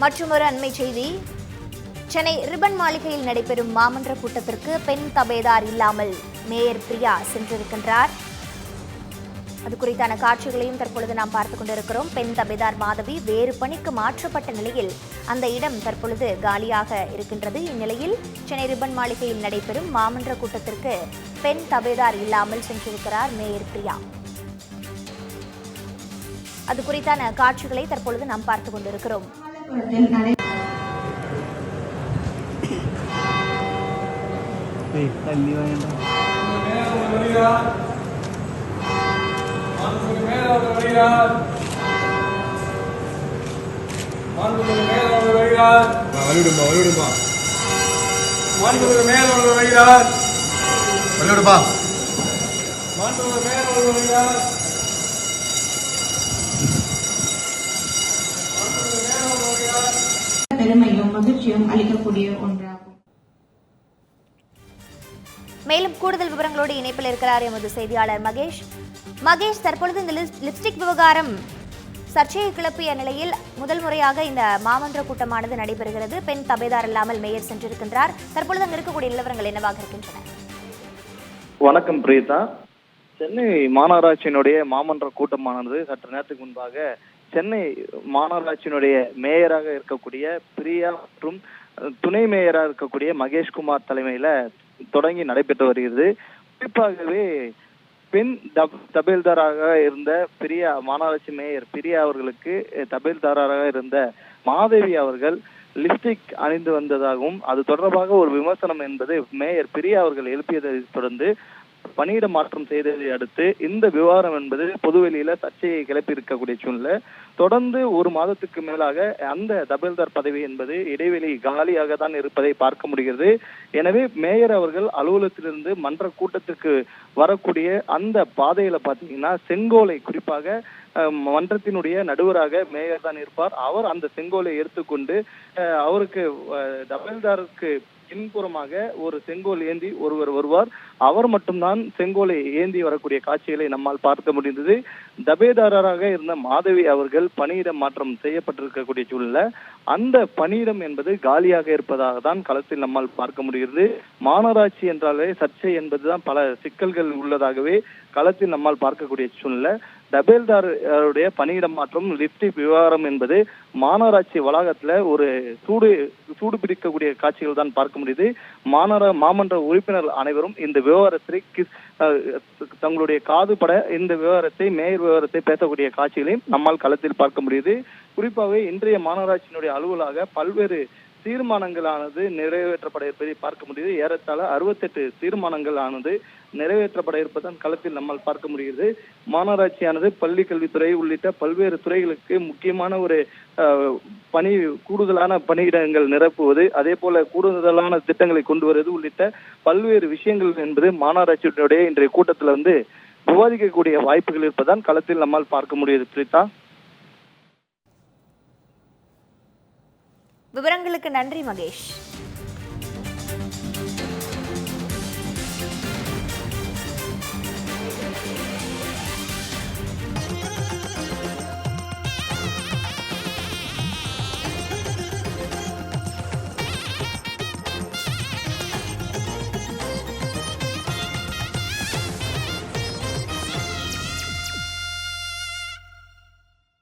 மற்றொரு அண்மை செய்தி. சென்னை ரிபன் மாளிகையில் நடைபெறும் மாமன்ற கூட்டத்திற்கு பெண் தபேதார் இல்லாமல் மேயர் பிரியா சென்றிருக்கின்றார். அது குறித்தான காட்சிகளையும் தற்பொழுது நாம் பார்த்துக் கொண்டிருக்கிறோம். பெண் தபேதார் மாதவி வேறு பணிக்கு மாற்றப்பட்ட நிலையில் அந்த இடம் தற்பொழுது காலியாக இருக்கின்றது. இந்நிலையில் சென்னை ரிபன் மாளிகையில் நடைபெறும் மாமன்ற கூட்டத்திற்கு பெண் தபேதார் இல்லாமல் சென்றிருக்கிறார் மேயர் பிரியா. அது குறித்தான காட்சிகளை தற்பொழுது நாம் பார்த்துக் கொண்டிருக்கிறோம். மாமல்லபுரத்தில் நடை ஏய் தள்ளி வேண்டாம் வலிவிடும்பா மாண்புமிகு மேயர் வருகிறார் வலிவிடும்பா மாண்புமிகு மேயர் வருகிறார் மகிழ்ச்சியும் அளிக்கக்கூடிய ஒன்றாகும். மேலும் கூடுதல் விவரங்களோடு இணைப்பில் இருக்கிறார் எமது செய்தியாளர் மகேஷ். மகேஷ் தற்பொழுது இந்த லிப்- லிப்ஸ்டிக் விவகாரம் சர்ச்சையை கிளப்பிய நிலையில் முதல் முறையாக இந்த மாமன்ற கூட்டமானது நடைபெறுகிறது. பெண் தபேதார் இல்லாமல் மேயர் சென்றிருக்கின்றார். தற்பொழுது அங்கு இருக்கக்கூடிய நிலவரங்கள் என்னவாக இருக்கின்றன? வணக்கம் பிரீதா. சென்னை மாநகராட்சியினுடைய மாமன்ற கூட்டமானது சற்று நேரத்துக்கு முன்பாக சென்னை மாநகராட்சியினுடைய மேயராக இருக்கக்கூடிய பிரியா மற்றும் துணை மேயராக இருக்கக்கூடிய மகேஷ்குமார் தலைமையில தொடங்கி நடைபெற்று வருகிறது. குறிப்பாகவே பெண் தப்- தபேல்தாராக இருந்த பிரியா மாநகராட்சி மேயர் பிரியா அவர்களுக்கு தபேல்தாராக இருந்த மாதேவி அவர்கள் லிப்ஸ்டிக் அணிந்து வந்ததாகவும் அது தொடர்பாக ஒரு விமர்சனம் என்பது மேயர் பிரியா அவர்கள் எழுப்பியதை தொடர்ந்து பணியிட மாற்றம் செய்ததை அடுத்து இந்த விவகாரம் என்பது பொதுவெளியில சர்ச்சையை கிளப்பி இருக்கக்கூடிய சூழ்நிலை. தொடர்ந்து ஒரு மாதத்துக்கு மேலாக அந்த தபேல்தார் பதவி என்பது இடைவெளி காலியாக தான் இருப்பதை பார்க்க முடிகிறது. எனவே மேயர் அவர்கள் அலுவலகத்திலிருந்து மன்ற கூட்டத்துக்கு வரக்கூடிய அந்த பாதையில பாத்தீங்கன்னா செங்கோலை குறிப்பாக அஹ், மன்றத்தினுடைய நடுவராக மேயர் தான் இருப்பார். அவர் அந்த செங்கோலை எடுத்துக்கொண்டு அஹ், அவருக்கு அஹ், தபேல்தாருக்கு பின்புறமாக ஒரு செங்கோல் ஏந்தி ஒருவர் வருவார். அவர் மட்டும்தான் செங்கோலை ஏந்தி வரக்கூடிய காட்சிகளை நம்மால் பார்க்க முடிந்தது. தபேதாரராக இருந்த மாதவி அவர்கள் பணியிட மாற்றம் செய்யப்பட்டிருக்கக்கூடிய சூழ்நிலை. அந்த பணியிடம் என்பது காலியாக இருப்பதாக தான் களத்தில் நம்மால் பார்க்க முடிகிறது. மாநகராட்சி என்றாலே சர்ச்சை என்பதுதான் பல சிக்கல்கள் உள்ளதாகவே களத்தில் நம்மால் பார்க்கக்கூடிய சூழ்நிலை. டபேல்தாருடைய பணியிட மாற்றம் லிப்டி விவகாரம் என்பது மாநகராட்சி வளாகத்துல ஒரு சூடு சூடு பிடிக்கக்கூடிய காட்சிகள் தான் பார்க்க முடியுது. மாநகர மாமன்ற உறுப்பினர் அனைவரும் இந்த விவகாரத்தை கிஸ்- காது பட இந்த விவகாரத்தை மேயர் விவகாரத்தை பேசக்கூடிய காட்சிகளையும் நம்மால் களத்தில் பார்க்க முடியுது. குறிப்பாகவே இன்றைய மாநகராட்சியினுடைய அலுவலாக பல்வேறு தீர்மானங்களானது நிறைவேற்றப்பட இருப்பதை பார்க்க முடியுது. ஏறத்தாழ அறுபத்தெட்டு தீர்மானங்கள் ஆனது நிறைவேற்றப்பட இருப்பதன் களத்தில் நம்மால் பார்க்க முடிகிறது மாநகராட்சியானது பள்ளி கல்வித்துறை உள்ளிட்ட பல்வேறு துறைகளுக்கு முக்கியமான ஒரு பணி கூடுதலான பணியிடங்கள் நிரப்புவது அதே போல கூடுதலான திட்டங்களை கொண்டு வருவது உள்ளிட்ட பல்வேறு விஷயங்கள் என்பது மாநகராட்சியினுடைய இன்றைய கூட்டத்தில் வந்து விவாதிக்கக்கூடிய வாய்ப்புகள் இருப்பதான் களத்தில் நம்மால் பார்க்க முடியுது. பிரீதா விவரங்களுக்கு நன்றி மகேஷ்.